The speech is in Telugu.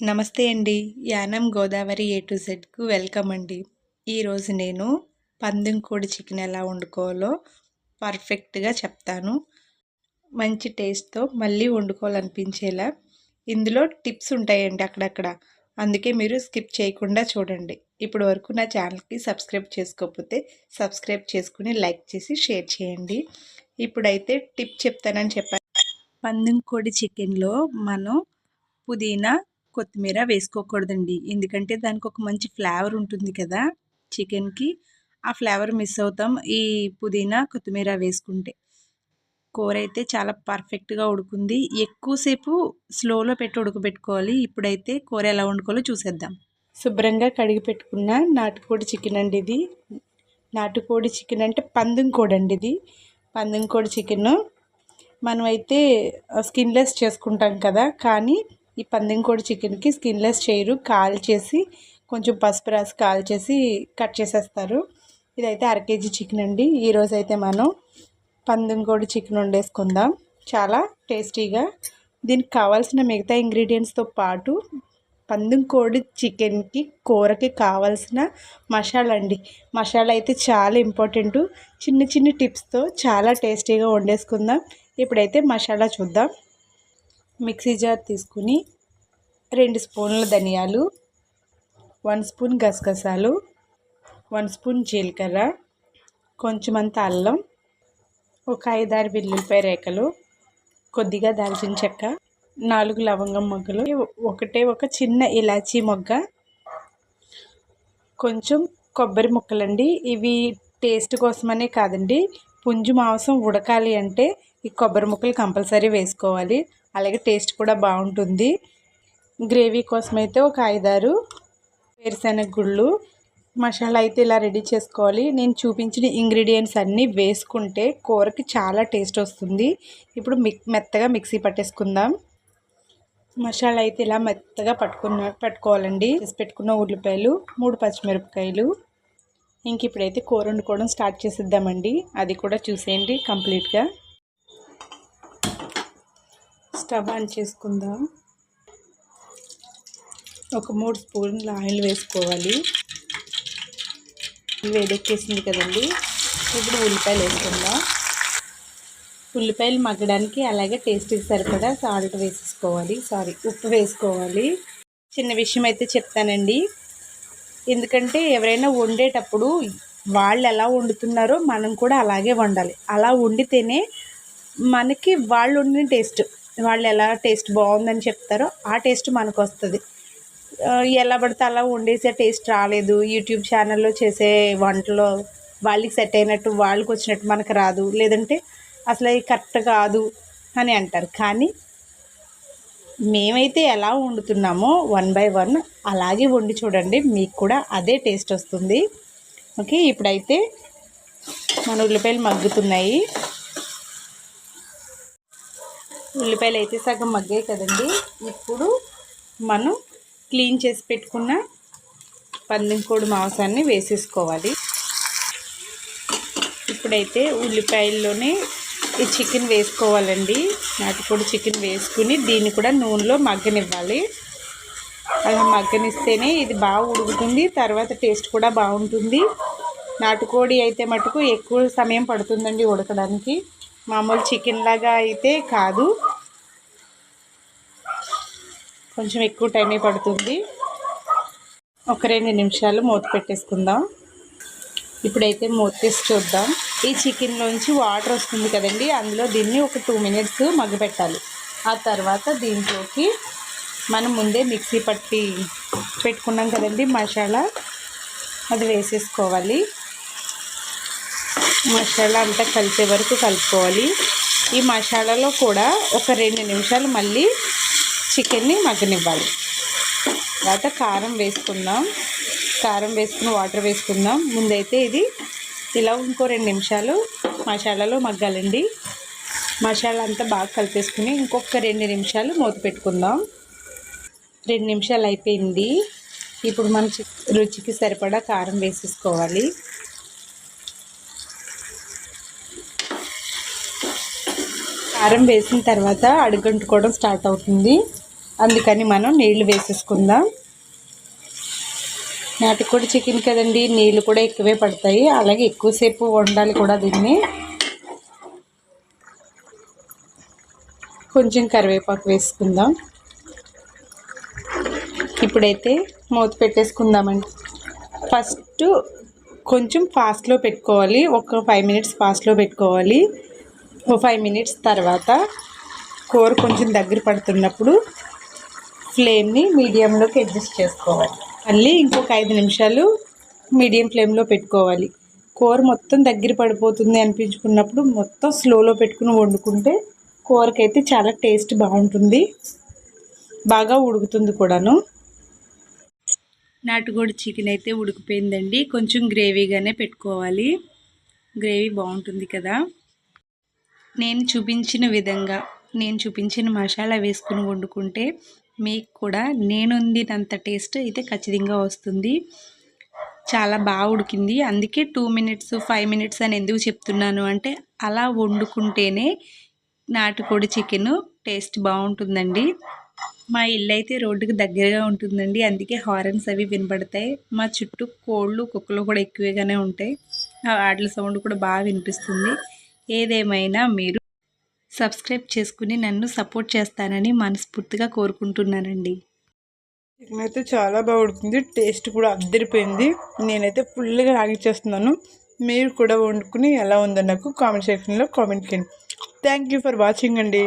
నమస్తే అండి. యానం గోదావరి ఏ టు జెడ్కు వెల్కమ్ అండి. ఈరోజు నేను పందెం కోడి చికెన్ ఎలా వండుకోవాలో పర్ఫెక్ట్గా చెప్తాను. మంచి టేస్ట్తో మళ్ళీ వండుకోవాలనిపించేలా ఇందులో టిప్స్ ఉంటాయండి అక్కడక్కడ. అందుకే మీరు స్కిప్ చేయకుండా చూడండి. ఇప్పటి వరకు నా ఛానల్కి సబ్స్క్రైబ్ చేసుకోకపోతే సబ్స్క్రైబ్ చేసుకుని లైక్ చేసి షేర్ చేయండి. ఇప్పుడైతే టిప్ చెప్తానని చెప్పాను. పందెం కోడి చికెన్లో మనం పుదీనా కొత్తిమీర వేసుకోకూడదండి. ఎందుకంటే దానికి ఒక మంచి ఫ్లేవర్ ఉంటుంది కదా చికెన్కి. ఆ ఫ్లేవర్ మిస్ అవుతాం ఈ పుదీనా కొత్తిమీర వేసుకుంటే. కూర అయితే చాలా పర్ఫెక్ట్గా ఉడుకుంది. ఎక్కువసేపు స్లోలో పెట్టి ఉడకబెట్టుకోవాలి. ఇప్పుడైతే కూర ఎలా వండుకోవాలో చూసేద్దాం. శుభ్రంగా కడిగి పెట్టుకున్న నాటుకోడి చికెన్ అండి ఇది. నాటుకోడి చికెన్ అంటే పందెం కోడి అండి ఇది. పందెం కోడి చికెన్. మనమైతే స్కిన్లెస్ చేసుకుంటాం కదా. కానీ ఈ పందింకోడి చికెన్కి స్కిన్లెస్ చేయరు కాల్చేసి కొంచెం పసుపు రాసి కాల్చేసి కట్ చేసేస్తారు. ఇదైతే అర కేజీ చికెన్ అండి. ఈరోజు అయితే మనం పందింకోడి చికెన్ వండేసుకుందాం. చాలా టేస్టీగా. దీనికి కావాల్సిన మిగతా ఇంగ్రీడియంట్స్తో పాటు పందెం కోడి చికెన్కి కూరకి కావాల్సిన మసాలా అండి మసాలా అయితే చాలా ఇంపార్టెంట్. చిన్న చిన్న టిప్స్తో చాలా టేస్టీగా వండేసుకుందాం. ఇప్పుడైతే మసాలా చూద్దాం. మిక్సీ జార్ తీసుకుని రెండు స్పూన్ల ధనియాలు వన్ స్పూన్ గసగసాలు వన్ స్పూన్ జీలకర్ర కొంచెమంత అల్లం ఒక ఐదారు వెల్లుల్లిపాయ రేఖలు కొద్దిగా దాల్చిన చెక్క నాలుగు లవంగం మొగ్గలు ఒకటే ఒక చిన్న ఇలాచీ మొగ్గ కొంచెం కొబ్బరి ముక్కలండి. ఇవి టేస్ట్ కోసమనే కాదండి. పుంజు మాంసం ఉడకాలి అంటే ఈ కొబ్బరి ముక్కలు కంపల్సరీ వేసుకోవాలి. అలాగే టేస్ట్ కూడా బాగుంటుంది. గ్రేవీ కోసం అయితే ఒక ఐదారు వేరుశెనగ గుళ్ళు మసాలా అయితే ఇలా రెడీ చేసుకోవాలి. నేను చూపించిన ఇంగ్రీడియంట్స్ అన్నీ వేసుకుంటే కూరకి చాలా టేస్ట్ వస్తుంది. ఇప్పుడు మిక్ మెత్తగా మిక్సీ పట్టేసుకుందాం. మసాలా అయితే ఇలా మెత్తగా పట్టుకున్న పట్టుకోవాలండి. పెట్టుకున్న ఉల్లిపాయలు మూడు పచ్చిమిరపకాయలు. ఇంక ఇప్పుడైతే కూర వండుకోవడం స్టార్ట్ చేసిద్దామండి. అది కూడా చూసేయండి కంప్లీట్గా. స్టవ్ ఆన్ చేసుకుందాం. ఒక మూడు స్పూన్ల ఆయిల్ వేసుకోవాలి. వేడెక్కేసింది కదండి. ఇప్పుడు ఉల్లిపాయలు వేసుకుందాం. ఉల్లిపాయలు మగ్గడానికి అలాగే టేస్ట్కి సరిపడా సాల్ట్ వేసేసుకోవాలి. సారీ ఉప్పు వేసుకోవాలి. చిన్న విషయం అయితే చెప్తానండి. ఎందుకంటే ఎవరైనా వండేటప్పుడు వాళ్ళు ఎలా వండుతున్నారో మనం కూడా అలాగే వండాలి. అలా వండితేనే మనకి వాళ్ళు వండిన టేస్ట్ వాళ్ళు ఎలా టేస్ట్ బాగుందని చెప్తారో ఆ టేస్ట్ మనకు వస్తుంది ఎలా పడితే అలా వండేసే టేస్ట్ రాలేదు. యూట్యూబ్ ఛానల్లో చేసే వంటలో వాళ్ళకి సెట్ అయినట్టు వాళ్ళకి వచ్చినట్టు మనకు రాదు. లేదంటే అసలు అది కరెక్ట్ కాదు అని అంటారు. కానీ మేమైతే ఎలా వండుతున్నామో వన్ బై వన్ అలాగే వండి చూడండి. మీకు కూడా అదే టేస్ట్ వస్తుంది. ఓకే ఇప్పుడైతే మన ఉల్లిపాయలు మగ్గుతున్నాయి. ఉల్లిపాయలు అయితే సగం మగ్గాయి కదండి. ఇప్పుడు మనం క్లీన్ చేసి పెట్టుకున్న పందింకోడి మాంసాన్ని వేసేసుకోవాలి. ఇప్పుడైతే ఉల్లిపాయల్లోనే ఈ చికెన్ వేసుకోవాలండి. నాటుకోడి చికెన్ వేసుకుని దీన్ని కూడా నూనెలో మగ్గనివ్వాలి. అలా మగ్గనిస్తేనే ఇది బాగా ఉడుకుతుంది. తర్వాత టేస్ట్ కూడా బాగుంటుంది. నాటుకోడి అయితే మటుకు ఎక్కువ సమయం పడుతుందండి ఉడకడానికి. మామూలు చికెన్ లాగా అయితే కాదు. కొంచెం ఎక్కువ టైమే పడుతుంది. ఒక రెండు నిమిషాలు మూత పెట్టేసుకుందాం. ఇప్పుడైతే మూత తీసి చూద్దాం. ఈ చికెన్లోంచి వాటర్ వస్తుంది కదండి అందులో దీన్ని ఒక టూ మినిట్స్ మగ్గపెట్టాలి ఆ తర్వాత దీంట్లోకి మనం ముందే మిక్సీ పట్టి పెట్టుకున్నాం కదండి మసాలా. అది వేసేసుకోవాలి. మసాలా అంతా కలిసే వరకు కలుపుకోవాలి. ఈ మసాలాలో కూడా ఒక రెండు నిమిషాలు మళ్ళీ చికెన్ని మగ్గనివ్వాలి. తర్వాత కారం వేసుకుందాం. కారం వేసుకుని వాటర్ వేసుకుందాం. ముందైతే ఇది ఇలా ఇంకో రెండు నిమిషాలు మసాలాలో మగ్గాలండి. మసాలా అంతా బాగా కలిపేసుకుని ఇంకొక రెండు నిమిషాలు మూత పెట్టుకుందాం. రెండు నిమిషాలు అయిపోయింది. ఇప్పుడు మనం రుచికి సరిపడా కారం వేసేసుకోవాలి. కారం వేసిన తర్వాత అడుగంటుకోవడం స్టార్ట్ అవుతుంది. అందుకని మనం నీళ్ళు వేసేసుకుందాం. నాటుకోడి చికెన్ కదండి నీళ్ళు కూడా ఎక్కువే పడతాయి. అలాగే ఎక్కువసేపు వండాలి కూడా దీన్ని. కొంచెం కరివేపాకు వేసుకుందాం. ఇప్పుడైతే మూత పెట్టేసుకుందామండి. ఫస్ట్ కొంచెం ఫాస్ట్లో పెట్టుకోవాలి. ఒక ఫైవ్ మినిట్స్ ఫాస్ట్లో పెట్టుకోవాలి. ఒక ఫైవ్ మినిట్స్ తర్వాత కూర కొంచెం దగ్గర పడుతున్నప్పుడు ఫ్లేమ్ని మీడియంలోకి అడ్జస్ట్ చేసుకోవాలి. మళ్ళీ ఇంకొక ఐదు నిమిషాలు మీడియం ఫ్లేమ్లో పెట్టుకోవాలి. కూర మొత్తం దగ్గర పడిపోతుంది అనిపించుకున్నప్పుడు మొత్తం స్లోలో పెట్టుకుని వండుకుంటే కూరకైతే చాలా టేస్ట్ బాగుంటుంది. బాగా ఉడుకుతుంది కూడాను. నాటుకోడి చికెన్ అయితే ఉడికిపోయిందండి. కొంచెం గ్రేవీగానే పెట్టుకోవాలి. గ్రేవీ బాగుంటుంది కదా. నేను చూపించిన విధంగా నేను చూపించిన మసాలా వేసుకుని వండుకుంటే మీకు కూడా నేను వండినంత టేస్ట్ అయితే ఖచ్చితంగా వస్తుంది. చాలా బాగా ఉడికింది. అందుకే టూ మినిట్స్ ఫైవ్ మినిట్స్ అని ఎందుకు చెప్తున్నాను అంటే అలా వండుకుంటేనే నాటుకోడి చికెన్ టేస్ట్ బాగుంటుందండి. మా ఇల్లు అయితే రోడ్డుకి దగ్గరగా ఉంటుందండి. అందుకే హారన్స్ అవి వినపడతాయి మా చుట్టూ కోళ్ళు కుక్కలు కూడా ఎక్కువగానే ఉంటాయి. వాటి సౌండ్ కూడా బాగా వినిపిస్తుంది. ఏదేమైనా మీరు సబ్స్క్రైబ్ చేసుకుని నన్ను సపోర్ట్ చేస్తానని మనస్ఫూర్తిగా కోరుకుంటున్నానండి. చికెన్ అయితే చాలా బాగుంటుంది టేస్ట్ కూడా అద్దరిపోయింది. నేనైతే ఫుల్గా రాగిచ్చేస్తున్నాను. మీరు కూడా వండుకుని ఎలా ఉందో నాకు కామెంట్ సెక్షన్లో కామెంట్ చేయండి. థ్యాంక్ యూ ఫర్ వాచింగ్ అండి.